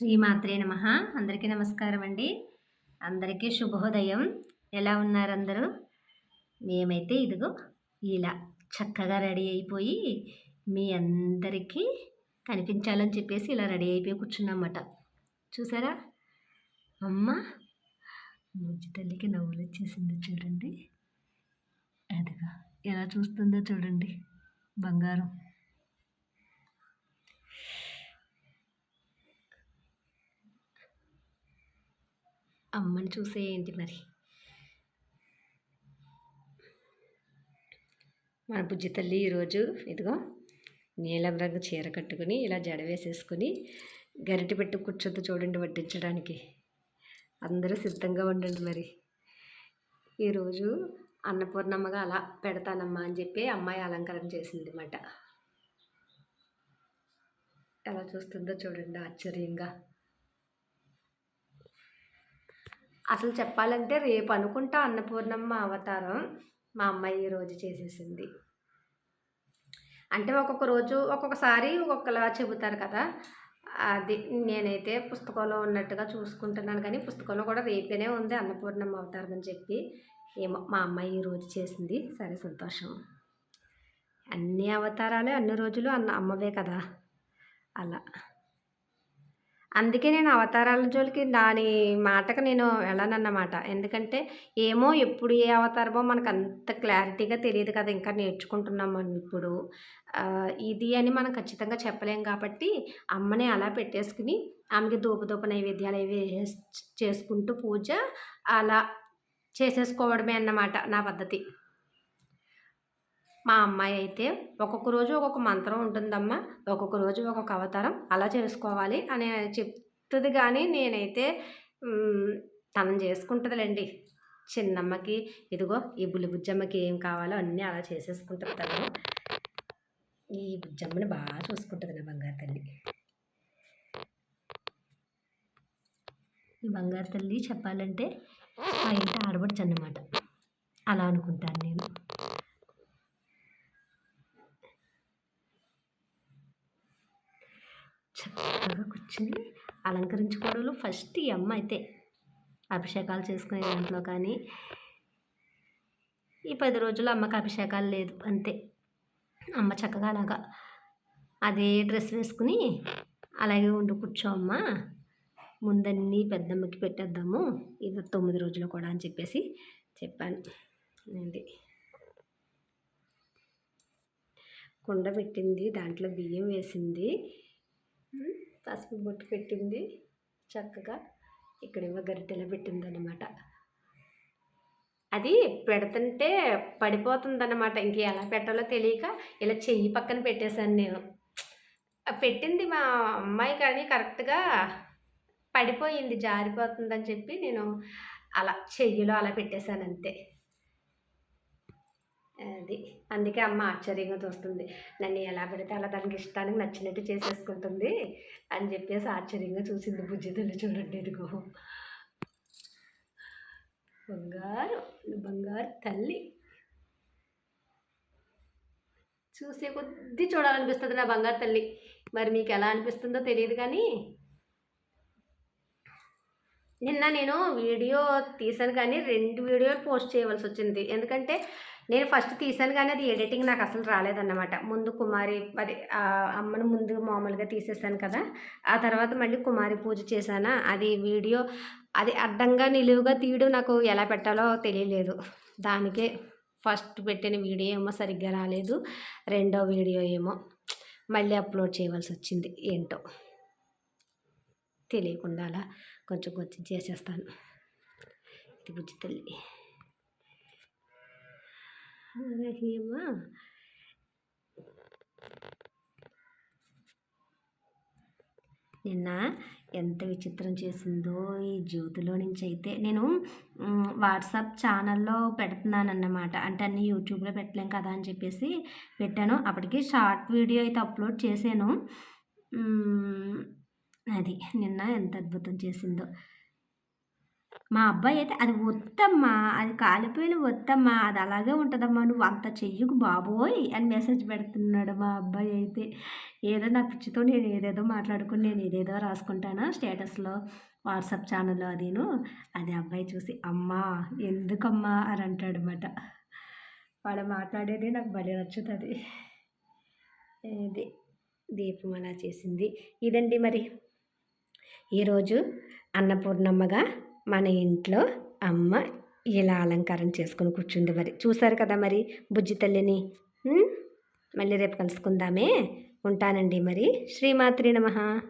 శ్రీమాత్రే నమ. అందరికీ నమస్కారం అండి అందరికీ శుభోదయం. ఎలా ఉన్నారు అందరూ? మేమైతే ఇదిగో ఇలా చక్కగా రెడీ అయిపోయి మీ అందరికీ కనిపించాలని చెప్పేసి ఇలా రెడీ అయిపోయి కూర్చున్నమాట చూసారా? అమ్మ ముజ్జి తల్లికి నవ్వులు వచ్చేసింది చూడండి. అదిగా ఎలా చూస్తుందో చూడండి. బంగారం. అమ్మని చూసే ఏంటి మరి. మన బుజ్జి తల్లి ఈరోజు ఇదిగో నీలం రంగు చీర కట్టుకుని ఇలా జడ వేసేసుకుని గరిటె పెట్టి కూర్చొద్దు చూడండి వడ్డించడానికి. అందరూ సిద్ధంగా ఉండండి మరి. ఈరోజు అన్నపూర్ణమ్మగా అలా పెడతానమ్మా అని చెప్పి అమ్మాయి అలంకరణ చేసింది అన్నమాట ఎలా చూస్తుందో చూడండి ఆశ్చర్యంగా. అసలు చెప్పాలంటే రేపు అనుకుంటా అన్నపూర్ణమ్మ అవతారం మా అమ్మాయి ఈరోజు చేసేసింది. అంటే ఒక్కొక్క రోజు ఒక్కొక్కసారి ఒక్కొక్కలా చెబుతారు కదా. అది నేనైతే పుస్తకంలో ఉన్నట్టుగా చూసుకుంటున్నాను కానీ పుస్తకంలో కూడా రేపేనే ఉంది అన్నపూర్ణమ్మ అవతారం అని చెప్పి. ఏమో మా అమ్మాయి ఈరోజు చేసింది. సరే సంతోషం. అన్ని అవతారాలే అన్ని రోజులు అన్న అమ్మవే కదా. అలా. అందుకే నేను అవతారాల జోలికి దాని మాటకు నేను వెళ్ళనన్నమాట. ఎందుకంటే ఏమో ఎప్పుడు ఏ అవతారమో మనకు అంత క్లారిటీగా తెలియదు కదా ఇంకా నేర్చుకుంటున్నాం మనం ఇప్పుడు. ఇది అని మనం ఖచ్చితంగా చెప్పలేం కాబట్టి అమ్మని అలా పెట్టేసుకుని ఆమెకి దూపదూప నైవేద్యాలు అవి చేసుకుంటూ పూజ అలా చేసేసుకోవడమే అన్నమాట నా పద్ధతి. మా అమ్మాయి అయితే ఒక్కొక్క రోజు ఒక్కొక్క మంత్రం ఉంటుందమ్మా ఒక్కొక్క రోజు ఒక్కొక్క అవతారం అలా చేసుకోవాలి అని చెప్తుంది కానీ నేనైతే తనం చేసుకుంటుందిలేండి. చిన్నమ్మకి ఇదిగో ఈ బుల్లి బుజ్జమ్మకి ఏం కావాలో అన్నీ అలా చేసేసుకుంటుంది తను. ఈ బుజ్జమ్మని బాగా చూసుకుంటుంది నా బంగారు తల్లి. ఈ బంగారు తల్లి చెప్పాలంటే మా ఇంటి ఆడబడుచు అన్నమాట అలా అనుకుంటాను నేను. చక్కగా కూర్చుని అలంకరించుకోవడంలో ఫస్ట్ ఈ అమ్మ అయితే అభిషేకాలు చేసుకునే దాంట్లో కానీ ఈ పది రోజులు అమ్మకి అభిషేకాలు లేదు అంతే. అమ్మ చక్కగా అలాగా అదే డ్రెస్ వేసుకుని అలాగే ఉండు కూర్చో అమ్మ. ముందన్నీ పెద్దమ్మకి పెట్టేద్దాము. ఇవి తొమ్మిది రోజులు కూడా అని చెప్పేసి చెప్పాను. అండి కుండ పెట్టింది దాంట్లో బియ్యం వేసింది. పసుపు బొట్టు పెట్టింది చక్కగా ఇక్కడేమో గరిటెలో పెట్టింది అనమాట అది పెడుతుంటే పడిపోతుందన్నమాట. ఇంక ఎలా పెట్టాలో తెలియక ఇలా చెయ్యి పక్కన పెట్టేశాను నేను. పెట్టింది మా అమ్మాయి కానీ కరెక్ట్గా పడిపోయింది జారిపోతుందని చెప్పి నేను అలా చెయ్యిలో అలా పెట్టేశాను అంతే. అది. అందుకే అమ్మ ఆశ్చర్యంగా చూస్తుంది. నన్ను ఎలా పెడితే అలా దానికి ఇష్టానికి నచ్చినట్టు చేసేసుకుంటుంది అని చెప్పేసి ఆశ్చర్యంగా చూసింది బుజ్జి తల్లి చూడండి ఇదిగో. బంగారు బంగారు తల్లి. చూసే కొద్దీ చూడాలనిపిస్తుంది నా బంగారు తల్లి. మరి మీకు ఎలా అనిపిస్తుందో తెలియదు కానీ నిన్న నేను వీడియో తీశాను కానీ రెండు వీడియోలు పోస్ట్ చేయవలసి వచ్చింది. ఎందుకంటే నేను ఫస్ట్ తీసాను కానీ అది ఎడిటింగ్ నాకు అసలు రాలేదన్నమాట. ముందు కుమారి అది అమ్మను ముందు మామూలుగా తీసేసాను కదా ఆ తర్వాత మళ్ళీ కుమారి పూజ చేశానా అది వీడియో అది అడ్డంగా నిలువుగా తీయడం నాకు ఎలా పెట్టాలో తెలియలేదు. దానికే ఫస్ట్ పెట్టిన వీడియో ఏమో సరిగ్గా రాలేదు రెండో వీడియో ఏమో మళ్ళీ అప్లోడ్ చేయవలసి వచ్చింది ఏంటో తెలియకుండా అలా కొంచెం కొంచెం చేసేస్తాను. ఇది బుజ్జి తల్లి. రహీమా ah. నిన్న ఎంత విచిత్రం చేసిందో ఈ జ్యోతిలో నుంచి అయితే నేను వాట్సాప్ ఛానల్లో పెడుతున్నానన్నమాట. అంటే అన్ని యూట్యూబ్లో పెట్టలేం కదా అని చెప్పేసి పెట్టాను. అప్పటికి షార్ట్ వీడియో అయితే అప్లోడ్ చేశాను. అది నిన్న ఎంత అద్భుతం చేసిందో. మా అబ్బాయి అయితే అది వద్దమ్మా అది కాలిపోయిన వద్దమ్మా అది అలాగే ఉంటుందమ్మా నువ్వు అంత చెయ్యకు బాబోయ్ అని మెసేజ్ పెడుతున్నాడు మా అబ్బాయి అయితే. ఏదో నా పిచ్చితో నేను ఏదేదో మాట్లాడుకుని నేను ఏదేదో రాసుకుంటాను స్టేటస్లో వాట్సాప్ ఛానల్లో అదిను. అది అబ్బాయి చూసి అమ్మా ఎందుకమ్మా అని అంటాడనమాట వాడు మాట్లాడేది నాకు భలే నచ్చుతుంది. ఇది దీపం అలా చేసింది. ఇదండి మరి. ఈరోజు అన్నపూర్ణమ్మగా మన ఇంట్లో అమ్మ ఇలా అలంకారం చేసుకుని కూర్చుంది మరి చూసారు కదా మరి బుజ్జి తల్లిని? మళ్ళీ రేపు కలుసుకుందామే. ఉంటానండి మరి. శ్రీమాత్రి నమ.